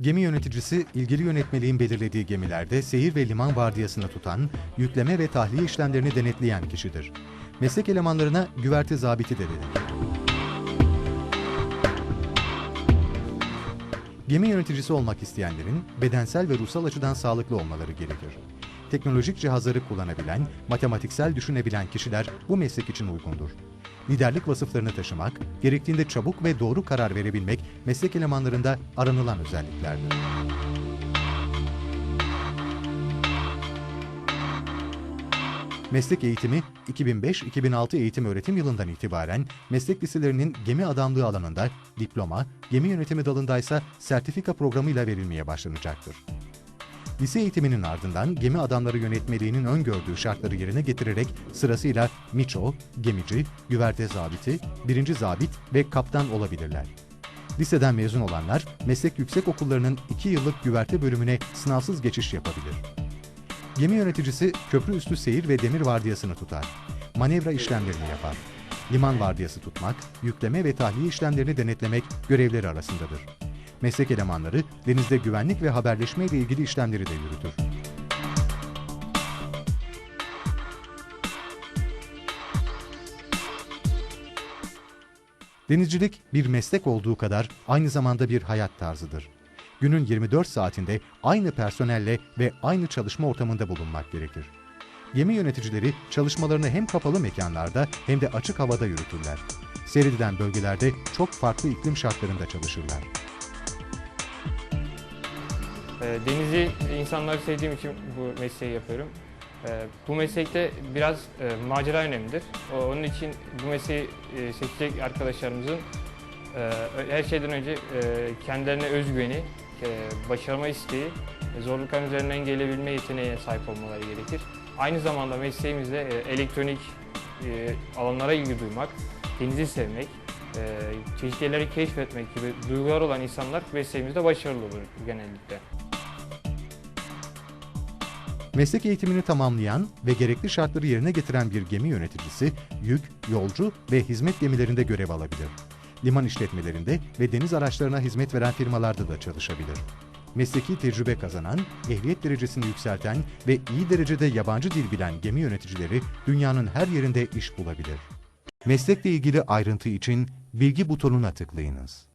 Gemi yöneticisi, ilgili yönetmeliğin belirlediği gemilerde seyir ve liman vardiyasını tutan, yükleme ve tahliye işlemlerini denetleyen kişidir. Meslek elemanlarına güverte zabiti de denir. Gemi yöneticisi olmak isteyenlerin bedensel ve ruhsal açıdan sağlıklı olmaları gerekir. Teknolojik cihazları kullanabilen, matematiksel düşünebilen kişiler bu meslek için uygundur. Liderlik vasıflarını taşımak, gerektiğinde çabuk ve doğru karar verebilmek meslek elemanlarında aranılan özelliklerdir. Meslek eğitimi 2005-2006 eğitim öğretim yılından itibaren meslek liselerinin gemi adamlığı alanında diploma, gemi yönetimi dalında ise sertifika programıyla verilmeye başlanacaktır. Lise eğitiminin ardından gemi adamları yönetmeliğinin öngördüğü şartları yerine getirerek sırasıyla miço, gemici, güverte zabiti, birinci zabit ve kaptan olabilirler. Liseden mezun olanlar meslek yüksek okullarının 2 yıllık güverte bölümüne sınavsız geçiş yapabilir. Gemi yöneticisi köprü üstü seyir ve demir vardiyasını tutar. Manevra işlemlerini yapar. Liman vardiyası tutmak, yükleme ve tahliye işlemlerini denetlemek görevleri arasındadır. Meslek elemanları denizde güvenlik ve haberleşme ile ilgili işlemleri de yürütür. Denizcilik bir meslek olduğu kadar aynı zamanda bir hayat tarzıdır. Günün 24 saatinde aynı personelle ve aynı çalışma ortamında bulunmak gerekir. Gemi yöneticileri çalışmalarını hem kapalı mekanlarda hem de açık havada yürütürler. Seyredilen bölgelerde çok farklı iklim şartlarında çalışırlar. Ee, Denizi insanları sevdiğim için bu mesleği yapıyorum. Ee, Bu meslekte biraz e, macera önemlidir. Onun için bu mesleği e, seçecek arkadaşlarımızın e, her şeyden önce kendilerine özgüveni, başarma isteği, zorlukların üzerinden gelebilme yeteneğine sahip olmaları gerekir. Aynı zamanda mesleğimizde elektronik alanlara ilgi duymak, denizi sevmek, çeşitli yerleri keşfetmek gibi duygular olan insanlar mesleğimizde başarılı olur genellikle. Meslek eğitimini tamamlayan ve gerekli şartları yerine getiren bir gemi yöneticisi, yük, yolcu ve hizmet gemilerinde görev alabilir. Liman işletmelerinde ve deniz araçlarına hizmet veren firmalarda da çalışabilir. Mesleki tecrübe kazanan, ehliyet derecesini yükselten ve iyi derecede yabancı dil bilen gemi yöneticileri dünyanın her yerinde iş bulabilir. Meslekle ilgili ayrıntı için bilgi butonuna tıklayınız.